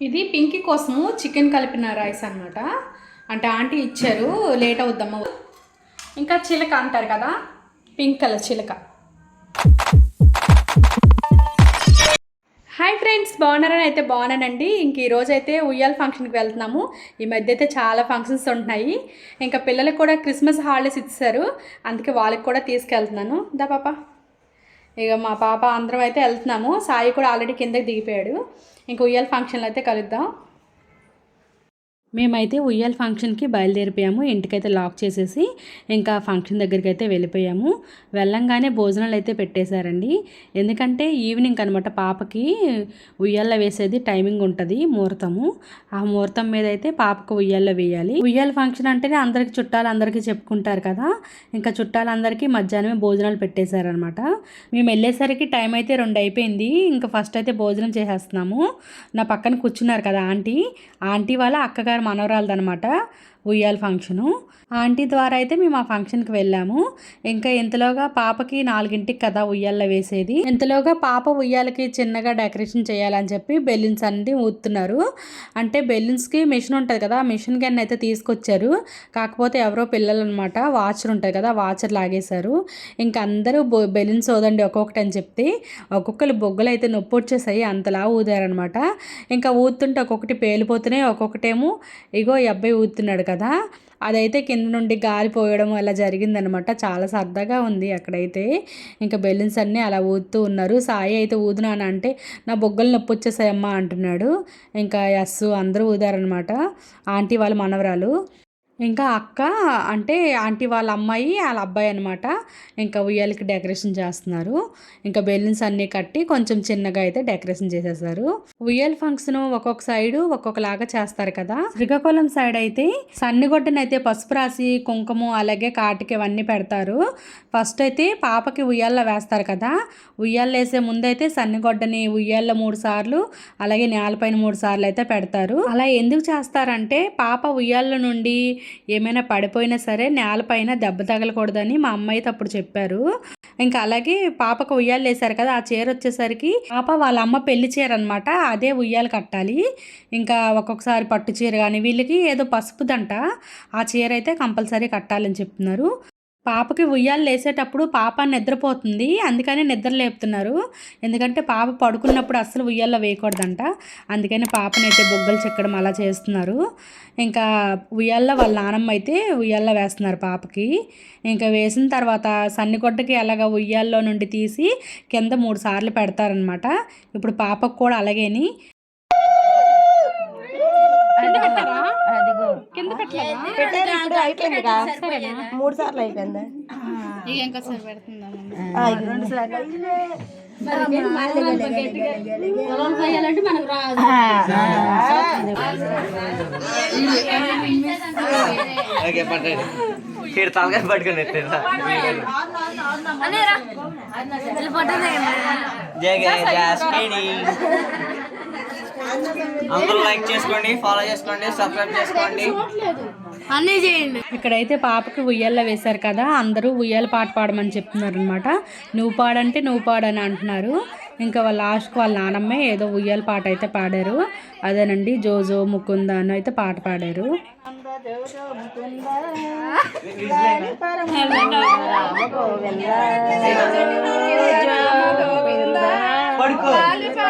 ఇది పింకీ కోసము చికెన్ కలిపిన రైస్ అన్నమాట. అంటే ఆంటీ ఇచ్చారు లేట్ అవుద్దమ్మ. ఇంకా చిలక అంటారు కదా పింక్ కలర్ చిలక. హాయ్ ఫ్రెండ్స్ బాగున్నారని అయితే బాగున్నానండి. ఇంక ఈరోజు అయితే ఉయ్యాల ఫంక్షన్కి వెళ్తున్నాము. ఈ మధ్య అయితే చాలా ఫంక్షన్స్ ఉంటున్నాయి. ఇంకా పిల్లలకు కూడా క్రిస్మస్ హాలిడేస్ ఇచ్చారు అందుకే వాళ్ళకి కూడా తీసుకెళ్తున్నాను. దా పాప. ఇక మా పాప అందరం అయితే వెళ్తున్నాము. సాయి కూడా ఆల్రెడీ కిందకి దిగిపోయాడు. ఇంక ఉయ్యాల ఫంక్షన్లో అయితే కలుద్దాం. మేమైతే ఉయ్యాల ఫంక్షన్కి బయలుదేరిపోయాము. ఇంటికైతే లాక్ చేసేసి ఇంకా ఫంక్షన్ దగ్గరికి అయితే వెళ్ళిపోయాము. వెళ్ళంగానే భోజనాలు అయితే పెట్టేశారండి. ఎందుకంటే ఈవినింగ్ అనమాట పాపకి ఉయ్యాల వేసేది టైమింగ్ ఉంటుంది ముహూర్తము. ఆ ముహూర్తం మీద అయితే పాపకు ఉయ్యాల్లో వేయాలి. ఉయ్యాల ఫంక్షన్ అంటేనే అందరికి చుట్టాలు అందరికీ చెప్పుకుంటారు కదా. ఇంకా చుట్టాలందరికీ మధ్యాహ్నమే భోజనాలు పెట్టేశారనమాట మేము వెళ్ళేసరికి టైం అయితే రెండు అయిపోయింది. ఇంకా ఫస్ట్ అయితే భోజనం చేసేస్తున్నాము. నా పక్కన కూర్చున్నారు కదా ఆంటీ. ఆంటీ వాళ్ళ అక్కగారు మనవరాలదనమాట. ఉయ్యాల ఫంక్షను. ఆంటీ ద్వారా అయితే మేము ఆ ఫంక్షన్కి వెళ్ళాము. ఇంకా ఇంతలోగా పాపకి నాలుగింటికి కదా ఉయ్యాల వేసేది. ఇంతలోగా పాప ఉయ్యాలకి చిన్నగా డెకరేషన్ చేయాలని చెప్పి బెలూన్స్ అన్ని ఊతున్నారు అంటే బెలూన్స్కి మిషన్ ఉంటుంది కదా ఆ మిషన్ గన్ అయితే తీసుకొచ్చారు. కాకపోతే ఎవరో పిల్లలు అనమాట వాచర్ ఉంటుంది కదా వాచర్ లాగేశారు. ఇంకా అందరూ బెలూన్స్ ఊదండి ఒక్కొక్కటి అని చెప్తే ఒక్కొక్కరు బొగ్గలు అయితే నొప్పి వచ్చేసాయి అంతలా ఊదారనమాట. ఇంకా ఊతుంటే ఒక్కొక్కటి పేలిపోతున్నాయి ఒక్కొక్కటేమో ఇగో ఈ అబ్బాయి ఊతున్నాడు కదా. కదా? అదైతే కింద నుండి గాలి పోయడం అలా జరిగిందనమాట. చాలా సరదాగా ఉంది అక్కడైతే. ఇంకా బెలూన్స్ అన్నీ అలా ఊదుతూ ఉన్నారు. సాయి అయితే ఊదునాను అంటే నా బొగ్గలు నొప్పి వచ్చేసాయమ్మా అంటున్నాడు. ఇంకా యస్సు అందరూ ఊదారనమాట. ఆంటీ వాళ్ళ మనవరాలు. ఇంకా అక్క అంటే ఆంటీ వాళ్ళ అమ్మాయి వాళ్ళ అబ్బాయి అనమాట ఇంకా ఉయ్యాలకి డెకరేషన్ చేస్తున్నారు. ఇంకా బెలూన్స్ అన్నీ కట్టి కొంచెం చిన్నగా అయితే డెకరేషన్ చేసేసారు. ఉయ్యాల ఫంక్షన్ ఒక్కొక్క సైడు ఒక్కొక్కలాగా చేస్తారు కదా. శ్రీకాకుళం సైడ్ అయితే సన్నిగొడ్డనైతే పసుపు రాసి కుంకుమ అలాగే కాటికి ఇవన్నీ పెడతారు. ఫస్ట్ అయితే పాపకి ఉయ్యాల్లో వేస్తారు కదా. ఉయ్యాలు వేసే ముందైతే సన్నిగొడ్డని ఉయ్యాల్లో మూడు సార్లు అలాగే నేలపైన మూడు సార్లు అయితే పెడతారు. అలా ఎందుకు చేస్తారంటే పాప ఉయ్యాల్లో నుండి ఏమైనా పడిపోయినా సరే నేలపైన దెబ్బ తగలకూడదని మా అమ్మ అయితే అప్పుడు చెప్పారు. ఇంకా అలాగే పాపకు ఉయ్యాలు వేశారు కదా ఆ చీర వచ్చేసరికి పాప వాళ్ళ అమ్మ పెళ్ళి చీర అనమాట అదే ఉయ్యాలు కట్టాలి. ఇంకా ఒక్కొక్కసారి పట్టు చీర కానీ వీళ్ళకి ఏదో పసుపుదంట ఆ చీర అయితే కంపల్సరీ కట్టాలని చెప్తున్నారు. పాపకి ఉయ్యాలు లేసేటప్పుడు పాప నిద్రపోతుంది. అందుకని నిద్ర లేపుతున్నారు. ఎందుకంటే పాప పడుకున్నప్పుడు అస్సలు ఉయ్యాల్లో వేయకూడదంట. అందుకని పాపనైతే బొగ్గలు చెక్కడం అలా చేస్తున్నారు. ఇంకా ఉయ్యాల్లో వాళ్ళ నానమ్మ అయితే ఉయ్యాల్లో వేస్తున్నారు పాపకి. ఇంకా వేసిన తర్వాత సన్నిగొడ్డకి అలాగ ఉయ్యాల్లో నుండి తీసి కింద మూడు సార్లు పెడతారనమాట ఇప్పుడు పాపకు కూడా అలాగేని కింద పెట్టలేదా పెట్టారు ఇప్పుడు అయిపోయింది మూడు సార్లు అయిపోయింది? రెండు సార్లు. మనకు రాదు. తలకాయ పట్టుకొని ఎత్తేదా జగ జాస్మిని అందరూ లైక్ చేసుకోండి ఫాలో చేసుకోండి సబ్స్క్రైబ్ చేసుకోండి. అన్నీ చేయండి. ఇక్కడైతే పాపకి ఉయ్యాల్లో వేశారు కదా అందరూ ఉయ్యాల పాట పాడమని చెప్తున్నారు అనమాట నువ్వు పాడంటే నువ్వు పాడని అంటున్నారు. ఇంకా వాళ్ళ లాస్ట్కి వాళ్ళ నానమ్మే ఏదో ఉయ్యాల పాట అయితే పాడారు. అదేనండి జోజో ముకుంద అని అయితే పాట పాడారు. పడుకో.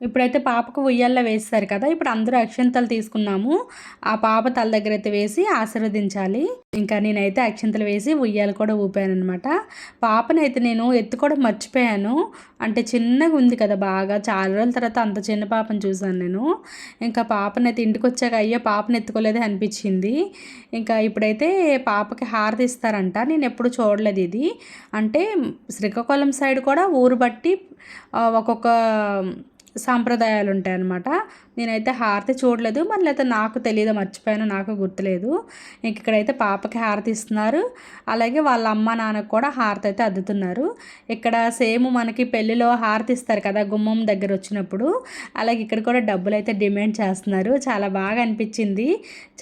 ఇప్పుడైతే పాపకు ఉయ్యాల్లో వేస్తారు కదా ఇప్పుడు అందరూ అక్షంతలు తీసుకున్నాము. ఆ పాప తల దగ్గర అయితే వేసి ఆశీర్వదించాలి. ఇంకా నేనైతే అక్షంతలు వేసి ఉయ్యాలు కూడా ఊపాను అనమాట పాపనైతే నేను ఎత్తుకోవడం మర్చిపోయాను. అంటే చిన్నగా ఉంది కదా బాగా చాలా రోజుల తర్వాత అంత చిన్న పాపను చూశాను నేను. ఇంకా పాపనైతే ఇంటికి వచ్చాక అయ్యో పాపను ఎత్తుకోలేదే అనిపించింది. ఇంకా ఇప్పుడైతే పాపకి హారతి ఇస్తారంట. నేను ఎప్పుడు చూడలేదు ఇది. అంటే శ్రీకాకుళం సైడ్ కూడా ఊరు బట్టి ఒక్కొక్క సాంప్రదాయాలు ఉంటాయన్నమాట నేనైతే హారతి చూడలేదు మళ్ళీ అయితే నాకు తెలియదు మర్చిపోయాను నాకు గుర్తులేదు. ఇంక ఇక్కడైతే పాపకి హారతి ఇస్తున్నారు. అలాగే వాళ్ళ అమ్మ నాన్నకు కూడా హారతి అయితే అద్దుతున్నారు. ఇక్కడ సేమ్ మనకి పెళ్ళిలో హారతి ఇస్తారు కదా గుమ్మం దగ్గర వచ్చినప్పుడు. అలాగే ఇక్కడ కూడా డబ్బులు అయితే డిమాండ్ చేస్తున్నారు. చాలా బాగా అనిపించింది.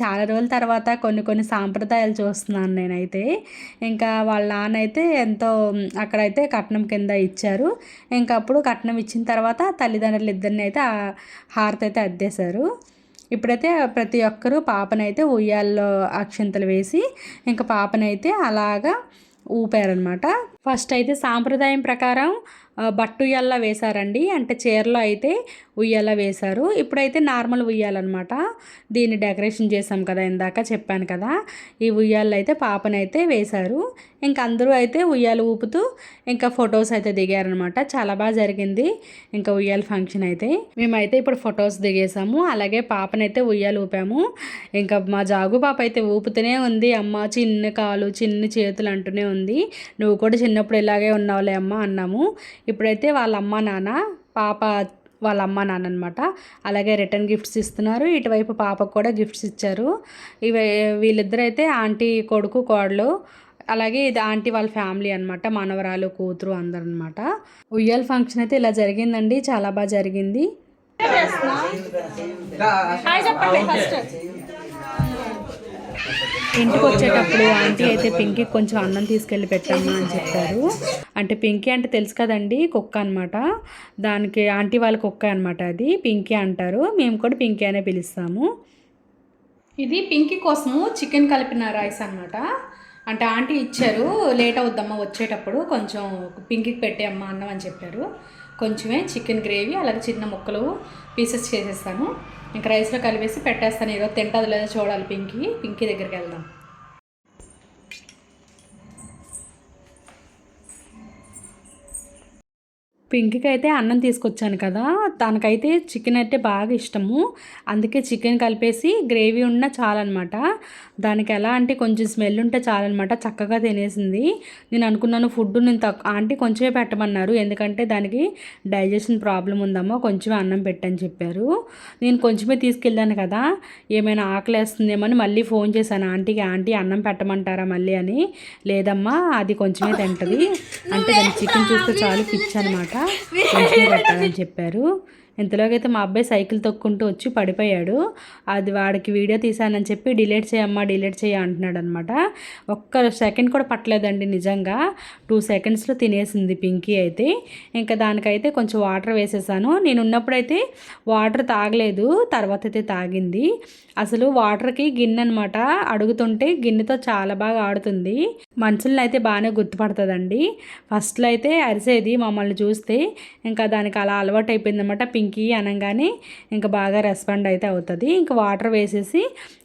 చాలా రోజుల తర్వాత కొన్ని కొన్ని సాంప్రదాయాలు చూస్తున్నాను నేనైతే. ఇంకా వాళ్ళ నాన్న అయితే ఎంతో అక్కడైతే కట్నం కింద ఇచ్చారు. ఇంకా అప్పుడు కట్నం ఇచ్చిన తర్వాత తల్లిదండ్రులు ఇద్దరిని అయితే హారతి అయితే అద్దేశారు. ఇప్పుడైతే ప్రతి ఒక్కరూ పాపనైతే ఉయ్యాల్లో అక్షింతలు వేసి ఇంకా పాపనైతే అలాగా ఊపారనమాట ఫస్ట్ అయితే సాంప్రదాయం ప్రకారం బట్టు ఉయ్యాల వేశారండి. అంటే చీరలో అయితే ఉయ్యాల వేశారు. ఇప్పుడైతే నార్మల్ ఉయ్యాలన్నమాట. దీన్ని డెకరేషన్ చేసాం కదా ఇందాక చెప్పాను కదా. ఈ ఉయ్యాలు అయితే పాపనైతే వేశారు. ఇంకా అందరూ అయితే ఉయ్యాలు ఊపుతూ ఇంకా ఫొటోస్ అయితే దిగారనమాట చాలా బాగా జరిగింది ఇంకా ఉయ్యాల ఫంక్షన్ అయితే. మేమైతే ఇప్పుడు ఫొటోస్ దిగేసాము అలాగే పాపనైతే ఉయ్యాలు ఊపాము. ఇంకా మా జాగు పాప అయితే ఊపుతూనే ఉంది. అమ్మ చిన్న కాలు చిన్న చేతులు అంటూనే ఉంది. నువ్వు కూడా చిన్న చిన్నప్పుడు ఇలాగే ఉన్నావులే అమ్మ అన్నాము. ఇప్పుడైతే వాళ్ళ అమ్మ నాన్న పాప వాళ్ళ అమ్మ నాన్న అనమాట అలాగే రిటర్న్ గిఫ్ట్స్ ఇస్తున్నారు. ఇటువైపు పాపకు కూడా గిఫ్ట్స్ ఇచ్చారు. ఇవి వీళ్ళిద్దరైతే ఆంటీ కొడుకు కోడలు అలాగే ఇది ఆంటీ వాళ్ళ ఫ్యామిలీ అనమాట మనవరాలు కూతురు అందరు అనమాట ఉయ్యాల ఫంక్షన్ అయితే ఇలా జరిగిందండి. చాలా బాగా జరిగింది. ఇంటికి వచ్చేటప్పుడు ఆంటీ అయితే పింకీ కొంచెం అన్నం తీసుకెళ్ళి పెట్టమ్మా అని చెప్పారు. అంటే పింకీ అంటే తెలుసు కదండి కుక్క అనమాట దానికి ఆంటీ వాళ్ళ కుక్క అనమాట అది పింకీ అంటారు. మేము కూడా పింకీ అనే పిలుస్తాము. ఇది పింకీ కోసము చికెన్ కలిపిన రైస్ అనమాట అంటే ఆంటీ ఇచ్చారు లేట్ అవుద్దమ్మా వచ్చేటప్పుడు కొంచెం పింకీకి పెట్టేమ్మా అన్నం అని చెప్పారు. కొంచెమే చికెన్ గ్రేవీ అలాగే చిన్న ముక్కలు పీసెస్ చేసేస్తాను. ఇంకా రైస్లో కలిపేసి పెట్టేస్తాను. ఈరోజు తింటుంది లేదో చూడాలి పింకీ. పింకీ దగ్గరికి వెళ్దాం. పింకీకి అయితే అన్నం తీసుకొచ్చాను కదా తనకైతే చికెన్ అయితే బాగా ఇష్టము. అందుకే చికెన్ కలిపేసి గ్రేవీ ఉన్న చాలన్నమాట. దానికి ఎలా అంటే కొంచెం స్మెల్ ఉంటే చాలన్నమాట చక్కగా తినేసింది. నేను అనుకున్నాను ఫుడ్ నేను తక్కువ ఆంటీ కొంచెమే పెట్టమన్నారు ఎందుకంటే దానికి డైజెషన్ ప్రాబ్లం ఉందమ్మా కొంచెమే అన్నం పెట్టని చెప్పారు. నేను కొంచెమే తీసుకెళ్ళాను కదా ఏమైనా ఆకలి వేస్తుందేమో మళ్ళీ ఫోన్ చేశాను. ఆంటీకి ఆంటీ అన్నం పెట్టమంటారా మళ్ళీ? అని. లేదమ్మా అది కొంచెమే తింటది. అంటే దాని చికెన్ చూస్తే చాలు పిచ్చి అనమాట కొంచెమే పెట్టాలని చెప్పారు. ఇంతలోకైతే మా అబ్బాయి సైకిల్ తొక్కుంటూ వచ్చి పడిపోయాడు. అది వాడికి వీడియో తీశానని చెప్పి డిలీట్ చేయమ్మా డిలీట్ చేయ అంటున్నాడు అనమాట ఒక్క సెకండ్ కూడా పట్టలేదండి నిజంగా. టూ సెకండ్స్లో తినేసింది పింకీ అయితే. ఇంకా దానికైతే కొంచెం వాటర్ వేసేసాను. నేను ఉన్నప్పుడైతే వాటర్ తాగలేదు తర్వాత అయితే తాగింది. అసలు వాటర్కి గిన్నె అనమాట అడుగుతుంటే గిన్నెతో చాలా బాగా ఆడుతుంది. మనుషులను అయితే బాగానే గుర్తుపడుతుందండి. ఫస్ట్లో అయితే అరిసేది మమ్మల్ని చూస్తే ఇంకా దానికి అలా అలవాటు అయిపోయింది అనమాట పింకీ అనగానే ఇంకా బాగా రెస్పాండ్ అయితే అవుతుంది. ఇంకా వాటర్ వేసేసి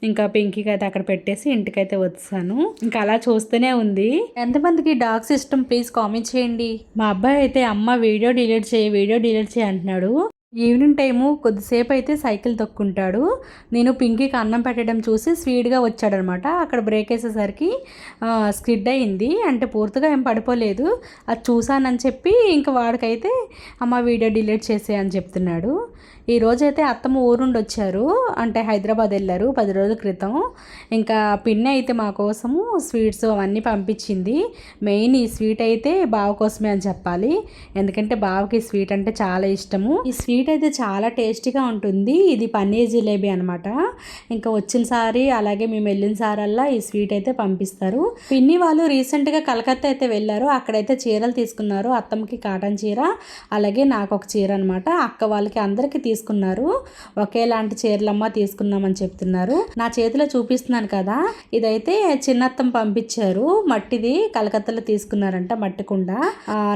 ఇంకా పింకీకి అయితే అక్కడ పెట్టేసి ఇంటికైతే వచ్చాను. ఇంకా అలా చూస్తూనే ఉంది. ఎంతమందికి డాగ్స్ ఇష్టం ప్లీజ్ కామెంట్ చేయండి. మా అబ్బాయి అయితే అమ్మ వీడియో డిలీట్ చేయి వీడియో డిలీట్ చేయి అంటున్నాడు. ఈవినింగ్ టైము కొద్దిసేపు అయితే సైకిల్ తొక్కుంటాడు. నేను పింకీకి అన్నం పెట్టడం చూసి స్పీడ్గా వచ్చాడనమాట. అక్కడ బ్రేక్ వేసేసరికి స్కిడ్ అయింది. అంటే పూర్తిగా ఏం పడిపోలేదు. అది చూసానని చెప్పి ఇంకా వాడికైతే అమ్మ వీడియో డిలీట్ చేసే అని చెప్తున్నాడు. ఈరోజు అయితే అత్తమ్మ ఊరుండి వచ్చారు అంటే హైదరాబాద్ వెళ్ళారు పది రోజుల క్రితం. ఇంకా పిన్ని అయితే మా కోసము స్వీట్స్ అవన్నీ పంపించింది. మెయిన్ ఈ స్వీట్ అయితే బావ కోసమే అని చెప్పాలి. ఎందుకంటే బావకి స్వీట్ అంటే చాలా ఇష్టము. ఈ స్వీట్ అయితే చాలా టేస్టీగా ఉంటుంది. ఇది పన్నీర్ జిలేబీ అనమాట ఇంకా వచ్చిన సారి అలాగే మేము వెళ్ళిన సారల్లా ఈ స్వీట్ అయితే పంపిస్తారు. పిన్ని వాళ్ళు రీసెంట్గా కలకత్తా అయితే వెళ్ళారు. అక్కడైతే చీరలు తీసుకున్నారు. అత్తమ్మకి కాటన్ చీర అలాగే నాకు ఒక చీర అనమాట అక్క వాళ్ళకి అందరికీ తీసుకున్నారు. ఒకేలాంటి చీరలమ్మ తీసుకున్నామని చెప్తున్నారు. నా చేతిలో చూపిస్తున్నాను కదా. ఇదైతే చిన్నత్తం పంపించారు. మట్టిది కలకత్తాలో తీసుకున్నారంట మట్టి కుండ.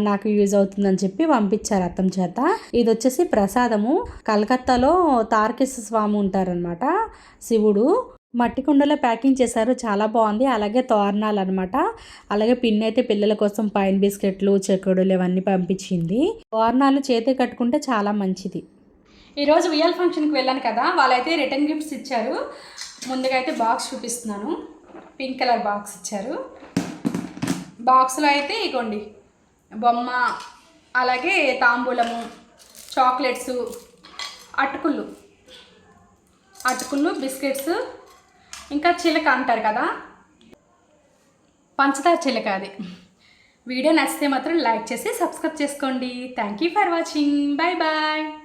నాకు యూజ్ అవుతుందని చెప్పి పంపించారు అత్తం చేత. ఇది వచ్చేసి ప్రసాదము కలకత్తాలో తారకేశ్వర స్వామి ఉంటారనమాట శివుడు మట్టి కుండలో ప్యాకింగ్ చేశారు. చాలా బాగుంది. అలాగే తోరణాలు అనమాట అలాగే పిన్ అయితే పిల్లల కోసం పైన్ బిస్కెట్లు చెక్కుడులు ఇవన్నీ పంపించింది. తోరణాలు చేతి కట్టుకుంటే చాలా మంచిది. ఈరోజు వియల్ ఫంక్షన్కి వెళ్ళాను కదా వాళ్ళైతే రిటర్న్ గిఫ్ట్స్ ఇచ్చారు. ముందుగా అయితే బాక్స్ చూపిస్తున్నాను. పింక్ కలర్ బాక్స్ ఇచ్చారు. బాక్స్లో అయితే ఇగోండి బొమ్మ అలాగే తాంబూలము చాక్లెట్స్ అటుకులు. అటుకులు బిస్కెట్స్ ఇంకా చిలక అంటారు కదా? పంచదార చిలక అది. వీడియో నచ్చితే మాత్రం లైక్ చేసి సబ్స్క్రైబ్ చేసుకోండి. Thank you for watching bye bye